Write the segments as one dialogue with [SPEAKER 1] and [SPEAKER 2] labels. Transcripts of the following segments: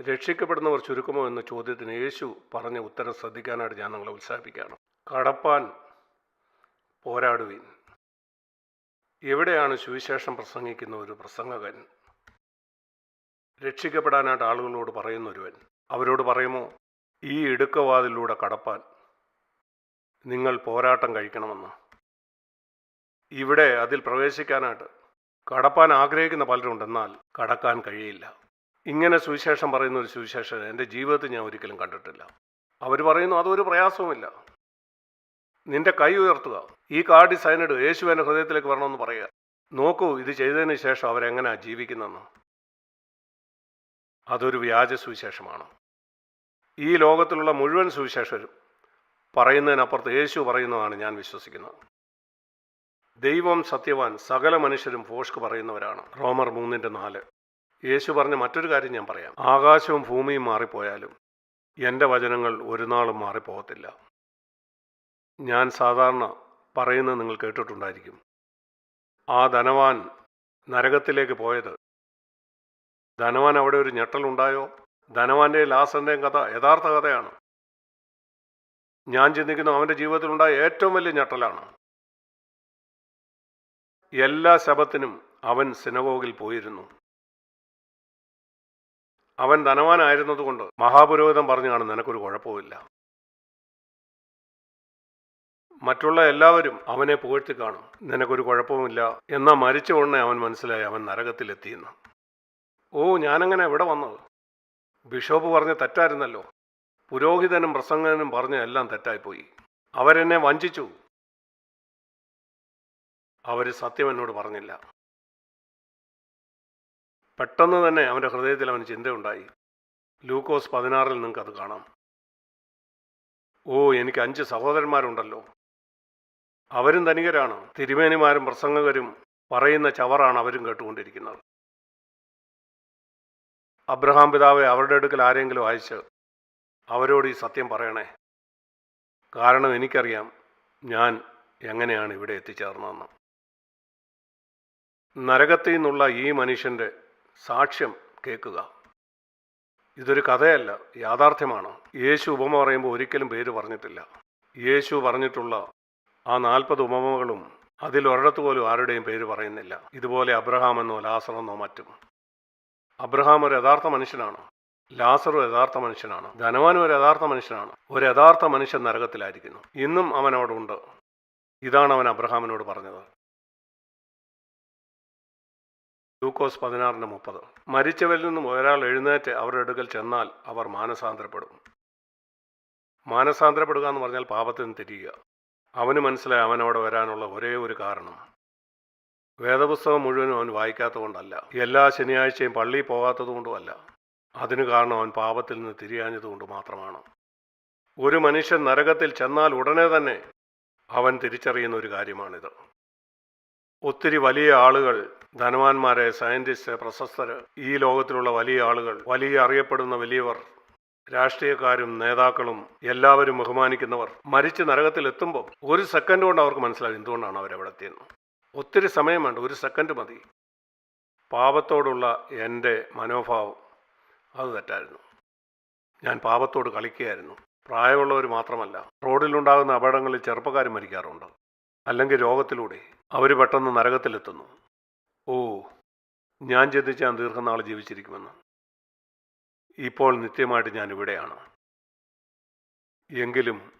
[SPEAKER 1] രക്ഷിക്കപ്പെടുന്നവർ ചുരുക്കമോ എന്ന ചോദ്യത്തിന് യേശു പറഞ്ഞ ഉത്തരം ശ്രദ്ധിക്കാനായിട്ട് ഞാൻ നിങ്ങളെ ഉത്സാഹിപ്പിക്കുകയാണ്. കടപ്പാൻ പോരാടുവീൻ. എവിടെയാണ് സുവിശേഷം പ്രസംഗിക്കുന്ന ഒരു പ്രസംഗകൻ? രക്ഷിക്കപ്പെടാനായിട്ട് ആളുകളോട് പറയുന്ന ഒരുവൻ. അവരോട് പറയുമോ ഈ ഇടുക്കവാതിലൂടെ കടപ്പാൻ നിങ്ങൾ പോരാട്ടം കഴിക്കണമെന്ന്. ഇവിടെ അതിൽ പ്രവേശിക്കാനായിട്ട് കടപ്പാൻ ആഗ്രഹിക്കുന്ന പലരുണ്ട് എന്നാൽ കടക്കാൻ കഴിയില്ല. ഇങ്ങനെ സുവിശേഷം പറയുന്ന ഒരു സുവിശേഷം എന്റെ ജീവിതത്തിൽ ഞാൻ ഒരിക്കലും കണ്ടിട്ടില്ല. അവർ പറയുന്നു അതൊരു പ്രയാസവുമില്ല. നിന്റെ കൈ ഉയർത്തുക. ഈ കാർഡ് ഇടുക യേശു എന്റെ ഹൃദയത്തിലേക്ക് വരണമെന്ന് പറയുക. നോക്കൂ ഇത് ചെയ്തതിന് ശേഷം അവരെങ്ങനെയാ ജീവിക്കുന്നതെന്ന്. അതൊരു വ്യാജ സുവിശേഷമാണ്. ഈ ലോകത്തിലുള്ള മുഴുവൻ സുവിശേഷരും പറയുന്നതിനപ്പുറത്ത് യേശു പറയുന്നതാണ് ഞാൻ വിശ്വസിക്കുന്നത്. ദൈവം സത്യവാൻ സകല മനുഷ്യരും ഫോഷ്ക്ക് പറയുന്നവരാണ്. റോമർ മൂന്നിന്റെ നാല്. യേശു പറഞ്ഞ മറ്റൊരു കാര്യം ഞാൻ പറയാം. ആകാശവും ഭൂമിയും മാറിപ്പോയാലും എന്റെ വചനങ്ങൾ ഒരു നാളും മാറിപ്പോകത്തില്ല. ഞാൻ സാധാരണ പറയുന്നത് നിങ്ങൾ കേട്ടിട്ടുണ്ടായിരിക്കും. ആ ധനവാൻ നരകത്തിലേക്ക് പോയത്. ധനവാൻ അവിടെ ഒരു ഞെട്ടലുണ്ടായോ ധനവാന്റെയും ലാസന്റെയും കഥ യഥാർത്ഥ കഥയാണ്. ഞാൻ ചിന്തിക്കുന്നു അവന്റെ ജീവിതത്തിലുണ്ടായ ഏറ്റവും വലിയ ഞെട്ടലാണ്. എല്ലാ ശബത്തിനും അവൻ സിനഗോഗിൽ പോയിരുന്നു. അവൻ ധനവാനായിരുന്നതുകൊണ്ട് മഹാപുരോഹിതം പറഞ്ഞു കാണും നിനക്കൊരു കുഴപ്പമില്ല മറ്റുള്ള എല്ലാവരും അവനെ പുകഴ്ത്തി കാണും. നിനക്കൊരു കുഴപ്പവുമില്ല. എന്നാൽ മരിച്ച ഉടനെ അവൻ മനസ്സിലായി അവൻ നരകത്തിലെത്തിയെന്ന്. ഓ ഞാനങ്ങനെ എവിടെ വന്നത്? ബിഷോപ്പ് പറഞ്ഞ തെറ്റായിരുന്നല്ലോ. പുരോഹിതനും പ്രസംഗനും പറഞ്ഞ എല്ലാം തെറ്റായിപ്പോയി. അവരെന്നെ വഞ്ചിച്ചു. അവർ സത്യം എന്നോട് പറഞ്ഞില്ല. പെട്ടെന്ന് തന്നെ അവന്റെ ഹൃദയത്തിൽ അവന് ചിന്തയുണ്ടായി. ലൂക്കോസ് പതിനാറിൽ നിങ്ങൾക്കത് കാണാം. ഓ എനിക്ക് അഞ്ച് സഹോദരന്മാരുണ്ടല്ലോ. അവരും ധനികരാണ്. തിരുമേനിമാരും പ്രസംഗകരും പറയുന്ന ചവറാണ് അവരും കേട്ടുകൊണ്ടിരിക്കുന്നത്. അബ്രഹാം പിതാവെ അവരുടെ അടുക്കൽ ആരെങ്കിലും അയച്ച് അവരോട് ഈ സത്യം പറയണേ. കാരണം എനിക്കറിയാം ഞാൻ എങ്ങനെയാണ് ഇവിടെ എത്തിച്ചേർന്നതെന്ന്. നരകത്തിൽ നിന്നുള്ള ഈ മനുഷ്യന്റെ സാക്ഷ്യം കേൾക്കുക. ഇതൊരു കഥയല്ല യാഥാർത്ഥ്യമാണ്. യേശു ഉപമ പറയുമ്പോൾ ഒരിക്കലും പേര് പറഞ്ഞിട്ടില്ല. യേശു പറഞ്ഞിട്ടുള്ള ആ നാൽപ്പത് ഉപമകളും അതിൽ ഒരിടത്ത് പോലും ആരുടെയും പേര് പറയുന്നില്ല. ഇതുപോലെ അബ്രഹാം എന്നോ ലാസറെന്നോ മറ്റും. അബ്രഹാം ഒരു യഥാർത്ഥ മനുഷ്യനാണ്. ലാസർ ഒരു യഥാർത്ഥ മനുഷ്യനാണ്. ധനവാനും ഒരു യഥാർത്ഥ മനുഷ്യനാണ്. ഒരു യഥാർത്ഥ മനുഷ്യൻ നരകത്തിലായിരിക്കുന്നു. ഇന്നും അവനോടുണ്ട്. ഇതാണ് അവൻ അബ്രഹാമിനോട് പറഞ്ഞത്. ലൂക്കോസ് പതിനാറിന് മുപ്പത്. മരിച്ചവരിൽ നിന്നും ഒരാൾ എഴുന്നേറ്റ് അവരുടെ അടുക്കൽ ചെന്നാൽ അവർ മാനസാന്തരപ്പെടും. മാനസാന്തരപ്പെടുക എന്ന് പറഞ്ഞാൽ പാപത്തിൽ നിന്ന് തിരിയുക. അവന് മനസ്സിലായി അവനവിടെ വരാനുള്ള ഒരേ ഒരു കാരണം. വേദപുസ്തകം മുഴുവനും അവൻ വായിക്കാത്തതുകൊണ്ടല്ല. എല്ലാ ശനിയാഴ്ചയും പള്ളിയിൽ പോകാത്തതുകൊണ്ടുമല്ല. അതിന് കാരണം അവൻ പാപത്തിൽ നിന്ന് തിരിയാഞ്ഞതുകൊണ്ട് മാത്രമാണ്. ഒരു മനുഷ്യൻ നരകത്തിൽ ചെന്നാൽ ഉടനെ തന്നെ അവൻ തിരിച്ചറിയുന്ന ഒരു കാര്യമാണിത്. ഒത്തിരി വലിയ ആളുകൾ ധനവാന്മാരെ സയന്റിസ്റ്റ് പ്രശസ്തര് ഈ ലോകത്തിലുള്ള വലിയ ആളുകൾ വലിയ അറിയപ്പെടുന്ന വലിയവർ രാഷ്ട്രീയക്കാരും നേതാക്കളും എല്ലാവരും ബഹുമാനിക്കുന്നവർ മരിച്ച് നരകത്തിൽ എത്തുമ്പോൾ ഒരു സെക്കൻഡ് കൊണ്ട് അവർക്ക് മനസ്സിലാകും എന്തുകൊണ്ടാണ് അവരവിടെത്തിയെന്ന് ഒത്തിരി സമയം വേണ്ട ഒരു സെക്കൻഡ് മതി. പാപത്തോടുള്ള എന്റെ മനോഭാവം അത് തെറ്റായിരുന്നു. ഞാൻ പാപത്തോട് കളിക്കുകയായിരുന്നു. പ്രായമുള്ളവർ മാത്രമല്ല റോഡിലുണ്ടാകുന്ന അപകടങ്ങളിൽ ചെറുപ്പക്കാർ മരിക്കാറുണ്ട്. അല്ലെങ്കിൽ രോഗത്തിലൂടെ അവർ പെട്ടെന്ന് നരകത്തിലെത്തുന്നു. ഓ ഞാൻ ചിന്തിച്ച ദീർഘനാൾ ജീവിച്ചിരിക്കുമെന്ന്. ഇപ്പോൾ നിത്യമായിട്ട് ഞാൻ ഇവിടെയാണ്. എങ്കിലും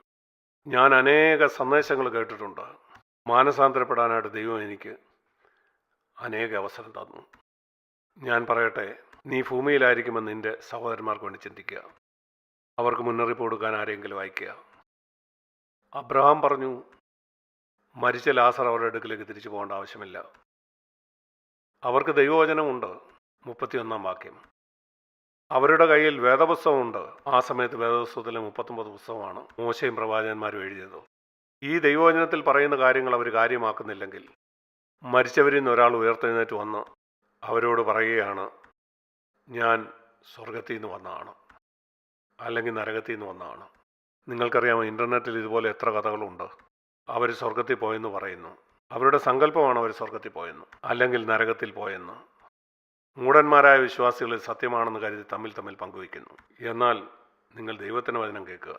[SPEAKER 1] ഞാൻ അനേക സന്ദേശങ്ങൾ കേട്ടിട്ടുണ്ട്. മാനസാന്തരപ്പെടാനായിട്ട് ദൈവം എനിക്ക് അനേക അവസരം തന്നു. ഞാൻ പറയട്ടെ നീ ഭൂമിയിലായിരിക്കുമെന്ന് നിന്റെ സഹോദരന്മാർക്ക് വേണ്ടി ചിന്തിക്കുക. അവർക്ക് മുന്നറിയിപ്പ് കൊടുക്കാൻ ആരെങ്കിലും അയക്കുക അബ്രഹാം പറഞ്ഞു മരിച്ച ലാസർ അവരുടെ അടുക്കിലേക്ക് തിരിച്ചു പോകേണ്ട ആവശ്യമില്ല. അവർക്ക് ദൈവവചനമുണ്ട്. മുപ്പത്തിയൊന്നാം വാക്യം. അവരുടെ കയ്യിൽ വേദപുസ്തകമുണ്ട്. ആ സമയത്ത് വേദപുസ്തകത്തിലെ മുപ്പത്തൊമ്പത് പുസ്തകമാണ് മോശയും പ്രവാചകന്മാരും എഴുതിയത്. ഈ ദൈവവചനത്തിൽ പറയുന്ന കാര്യങ്ങൾ അവർ കാര്യമാക്കുന്നില്ലെങ്കിൽ മരിച്ചവരിൽ നിന്ന് ഒരാൾ ഉയർത്തെഴുന്നേറ്റ് വന്ന് അവരോട് പറയുകയാണ് ഞാൻ സ്വർഗത്തിൽ നിന്ന് വന്നതാണ്. അല്ലെങ്കിൽ നരകത്തിൽ നിന്ന് വന്നതാണ്. നിങ്ങൾക്കറിയാമോ ഇന്റർനെറ്റിൽ ഇതുപോലെ എത്ര കഥകളുണ്ട്. അവർ സ്വർഗത്തിൽ പോയെന്ന് പറയുന്നു. അവരുടെ സങ്കല്പമാണ് അവർ സ്വർഗത്തിൽ പോയെന്ന് അല്ലെങ്കിൽ നരകത്തിൽ പോയെന്ന്. മൂടന്മാരായ വിശ്വാസികൾ സത്യമാണെന്ന് കരുതി തമ്മിൽ തമ്മിൽ പങ്കുവയ്ക്കുന്നു. എന്നാൽ നിങ്ങൾ ദൈവത്തിന്റെ വചനം കേൾക്കുക.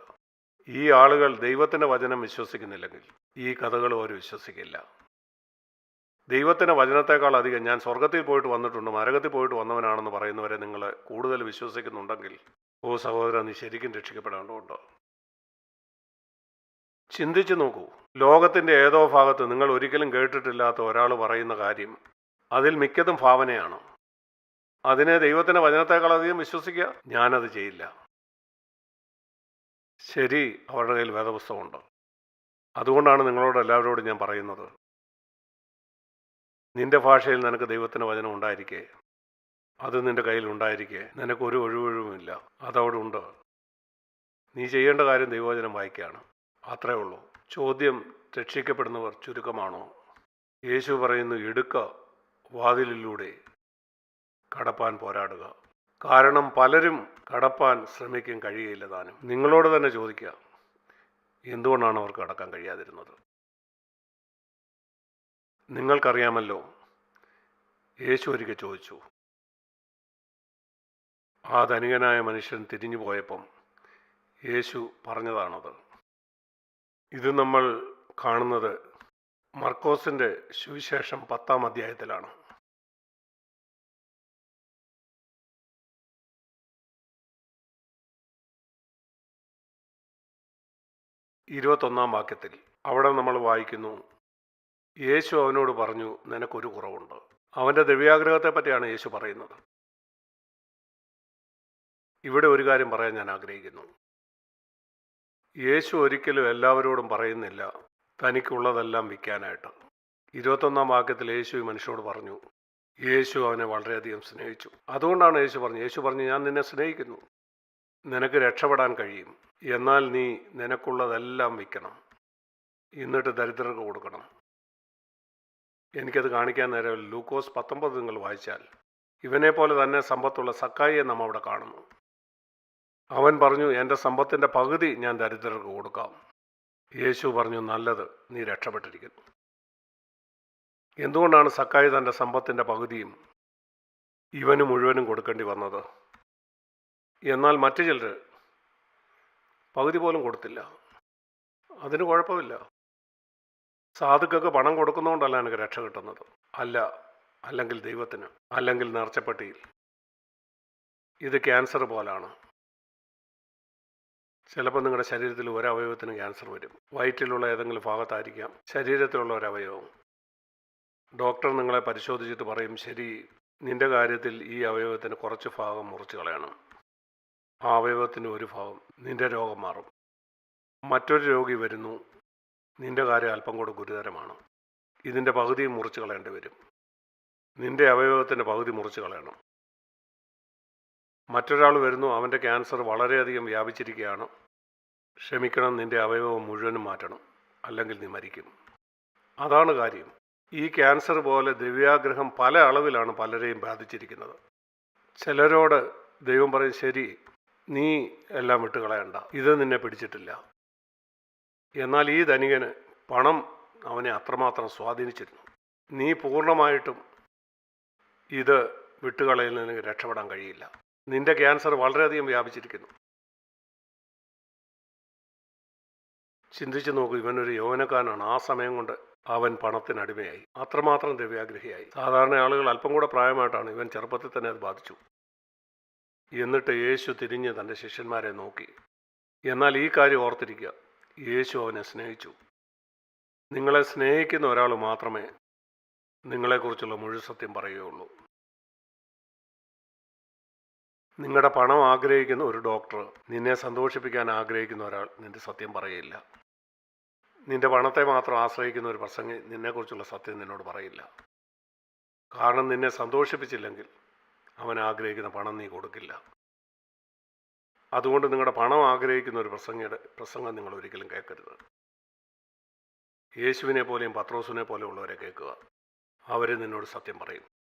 [SPEAKER 1] ഈ ആളുകൾ ദൈവത്തിന്റെ വചനം വിശ്വസിക്കുന്നില്ലെങ്കിൽ ഈ കഥകളും അവർ വിശ്വസിക്കില്ല. ദൈവത്തിന്റെ വചനത്തെക്കാൾ അധികം ഞാൻ സ്വർഗത്തിൽ പോയിട്ട് വന്നിട്ടുണ്ട് നരകത്തിൽ പോയിട്ട് വന്നവനാണെന്ന് പറയുന്നവരെ നിങ്ങൾ കൂടുതൽ വിശ്വസിക്കുന്നുണ്ടെങ്കിൽ ഓ സഹോദരൻ നീ ശരിക്കും രക്ഷിക്കപ്പെടേണ്ടതുണ്ട്? ചിന്തിച്ചു നോക്കൂ. ലോകത്തിന്റെ ഏതോ ഭാഗത്ത് നിങ്ങൾ ഒരിക്കലും കേട്ടിട്ടില്ലാത്ത ഒരാൾ പറയുന്ന കാര്യം അതിൽ മിക്കതും ഭാവനയാണ്. അതിനെ ദൈവത്തിന്റെ വചനത്തെക്കാളധികം വിശ്വസിക്കുക? ഞാനത് ചെയ്യില്ല. ശരി അവരുടെ കയ്യിൽ വേദപുസ്തകമുണ്ട്. അതുകൊണ്ടാണ് നിങ്ങളോട് എല്ലാവരോടും ഞാൻ പറയുന്നത്. നിന്റെ ഭാഷയിൽ നിനക്ക് ദൈവത്തിന്റെ വചനം ഉണ്ടായിരിക്കേ. അത് നിന്റെ കയ്യിൽ ഉണ്ടായിരിക്കേ. നിനക്ക് ഒരു ഒഴിവൊഴിവുമില്ല. അതവിടെ ഉണ്ട്. നീ ചെയ്യേണ്ട കാര്യം ദൈവവചനം വായിക്കുകയാണ് അത്രേ ഉള്ളൂ. ചോദ്യം രക്ഷിക്കപ്പെടുന്നവർ ചുരുക്കമാണോ? യേശു പറയുന്നു എടുക്ക വാതിലിലൂടെ കടപ്പാൻ പോരാടുക. കാരണം പലരും കടപ്പാൻ ശ്രമിക്കാൻ കഴിയില്ല താനും. നിങ്ങളോട് തന്നെ ചോദിക്കുക എന്തുകൊണ്ടാണ് അവർക്ക് കടക്കാൻ കഴിയാതിരുന്നത്? നിങ്ങൾക്കറിയാമല്ലോ യേശു ഒരിക്കൽ ചോദിച്ചു ആ ധനികനായ മനുഷ്യൻ തിരിഞ്ഞു പോയപ്പം യേശു പറഞ്ഞതാണത്. ഇത് നമ്മൾ കാണുന്നത് മർക്കോസിന്റെ സുവിശേഷം പത്താം അധ്യായത്തിലാണ്. ഇരുപത്തൊന്നാം വാക്യത്തിൽ അവിടെ നമ്മൾ വായിക്കുന്നു യേശു അവനോട് പറഞ്ഞു നിനക്കൊരു കുറവുണ്ട്. അവന്റെ ദിവ്യാഗ്രഹത്തെ പറ്റിയാണ് യേശു പറയുന്നത്. ഇവിടെ ഒരു കാര്യം പറയാൻ ഞാൻ ആഗ്രഹിക്കുന്നു. യേശു ഒരിക്കലും എല്ലാവരോടും പറയുന്നില്ല. തനിക്കുള്ളതെല്ലാം വിൽക്കാനായിട്ട്. ഇരുപത്തൊന്നാം വാക്യത്തിൽ യേശു ഈ മനുഷ്യനോട് പറഞ്ഞു യേശു അവനെ വളരെയധികം സ്നേഹിച്ചു. അതുകൊണ്ടാണ് യേശു പറഞ്ഞു യേശു പറഞ്ഞു ഞാൻ നിന്നെ സ്നേഹിക്കുന്നു. നിനക്ക് രക്ഷപ്പെടാൻ കഴിയും. എന്നാൽ നീ നിനക്കുള്ളതെല്ലാം വിൽക്കണം. എന്നിട്ട് ദരിദ്രർക്ക് കൊടുക്കണം. എനിക്കത് കാണിക്കാൻ നേരം ലൂക്കോസ് പത്തൊമ്പത് നിങ്ങൾ വായിച്ചാൽ ഇവനെ പോലെ തന്നെ സമ്പത്തുള്ള സക്കായിയെ നാം അവിടെ കാണുന്നു. അവൻ പറഞ്ഞു എന്റെ സമ്പത്തിന്റെ പകുതി ഞാൻ ദരിദ്രർക്ക് കൊടുക്കാം. യേശു പറഞ്ഞു നല്ലത് നീ രക്ഷപ്പെട്ടിരിക്കുന്നു. എന്തുകൊണ്ടാണ് സക്കായി തന്റെ സമ്പത്തിന്റെ പകുതിയും ഇവന് മുഴുവനും കൊടുക്കേണ്ടി വന്നത്? എന്നാൽ മറ്റു ചിലർ പകുതി പോലും കൊടുത്തില്ല. അതിന് കുഴപ്പമില്ല. സാധുക്കൾക്ക് പണം കൊടുക്കുന്നതുകൊണ്ടല്ല എനിക്ക് രക്ഷ കിട്ടുന്നത്. അല്ല അല്ലെങ്കിൽ ദൈവത്തിന് അല്ലെങ്കിൽ നേർച്ചപ്പെട്ടിയിൽ. ഇത് ക്യാൻസർ പോലാണ്. ചിലപ്പോൾ നിങ്ങളുടെ ശരീരത്തിൽ ഒരവയവത്തിന് ക്യാൻസർ വരും. വയറ്റിലുള്ള ഏതെങ്കിലും ഭാഗത്തായിരിക്കാം. ശരീരത്തിലുള്ള ഒരവയവം. ഡോക്ടർ നിങ്ങളെ പരിശോധിച്ചിട്ട് പറയും ശരി നിന്റെ കാര്യത്തിൽ ഈ അവയവത്തിന് കുറച്ച് ഭാഗം മുറിച്ച് കളയണം. ആ അവയവത്തിന്റെ ഒരു ഭാഗം നിന്റെ രോഗം മാറും. മറ്റൊരു രോഗി വരുന്നു. നിന്റെ കാര്യം അല്പം കൂടെ ഗുരുതരമാണ്. ഇതിന്റെ പകുതി മുറിച്ച് കളയേണ്ടി വരും. നിന്റെ അവയവത്തിന്റെ പകുതി മുറിച്ച് കളയണം. മറ്റൊരാൾ വരുന്നു അവന്റെ ക്യാൻസർ വളരെയധികം വ്യാപിച്ചിരിക്കുകയാണ്. ക്ഷമിക്കണം നിന്റെ അവയവം മുഴുവനും മാറ്റണം അല്ലെങ്കിൽ നീ മരിക്കും. അതാണ് കാര്യം. ഈ ക്യാൻസർ പോലെ ദിവ്യാഗ്രഹം പല അളവിലാണ് പലരെയും ബാധിച്ചിരിക്കുന്നത്. ചിലരോട് ദൈവം പറയും ശരി നീ എല്ലാം വിട്ടുകളയണ്ട ഇത് നിന്നെ പിടിച്ചിട്ടില്ല. എന്നാൽ ഈ ധനികന് പണം അവനെ അത്രമാത്രം സ്വാധീനിച്ചിരുന്നു. നീ പൂർണമായിട്ടും ഇത് വിട്ടുകളയിൽ നിന്ന് രക്ഷപ്പെടാൻ കഴിയില്ല. നിന്റെ ക്യാൻസർ വളരെയധികം വ്യാപിച്ചിരിക്കുന്നു. ചിന്തിച്ചു നോക്കൂ ഇവനൊരു യൗവനക്കാരനാണ്. ആ സമയം കൊണ്ട് അവൻ പണത്തിനടിമയായി അത്രമാത്രം ദിവ്യാഗ്രഹിയായി. സാധാരണ ആളുകൾ അല്പം കൂടെ പ്രായമായിട്ടാണ് ഇവൻ ചെറുപ്പത്തിൽ തന്നെ അത് ബാധിച്ചു. എന്നിട്ട് യേശു തിരിഞ്ഞ് തന്റെ ശിഷ്യന്മാരെ നോക്കി. എന്നാൽ ഈ കാര്യം ഓർത്തിരിക്കുക. യേശു അവനെ സ്നേഹിച്ചു. നിങ്ങളെ സ്നേഹിക്കുന്ന ഒരാൾ മാത്രമേ നിങ്ങളെക്കുറിച്ചുള്ള മുഴുവൻ സത്യം പറയുകയുള്ളൂ. നിങ്ങളുടെ പണം ആഗ്രഹിക്കുന്ന ഒരു ഡോക്ടർ നിന്നെ സന്തോഷിപ്പിക്കാൻ ആഗ്രഹിക്കുന്ന ഒരാൾ നിന്റെ സത്യം പറയില്ല. നിന്റെ പണത്തെ മാത്രം ആശ്രയിക്കുന്ന ഒരു പ്രസംഗി നിന്നെക്കുറിച്ചുള്ള സത്യം നിന്നോട് പറയില്ല. കാരണം നിന്നെ സന്തോഷിപ്പിച്ചില്ലെങ്കിൽ അവൻ ആഗ്രഹിക്കുന്ന പണം നീ കൊടുക്കില്ല. അതുകൊണ്ട് നിങ്ങളുടെ പണം ആഗ്രഹിക്കുന്ന ഒരു പ്രസംഗിയുടെ പ്രസംഗം നിങ്ങൾ ഒരിക്കലും കേൾക്കരുത്. യേശുവിനെ പോലെയും പത്രോസിനെ പോലെയുള്ളവരെ കേൾക്കുക. അവർ നിന്നോട് സത്യം പറയും.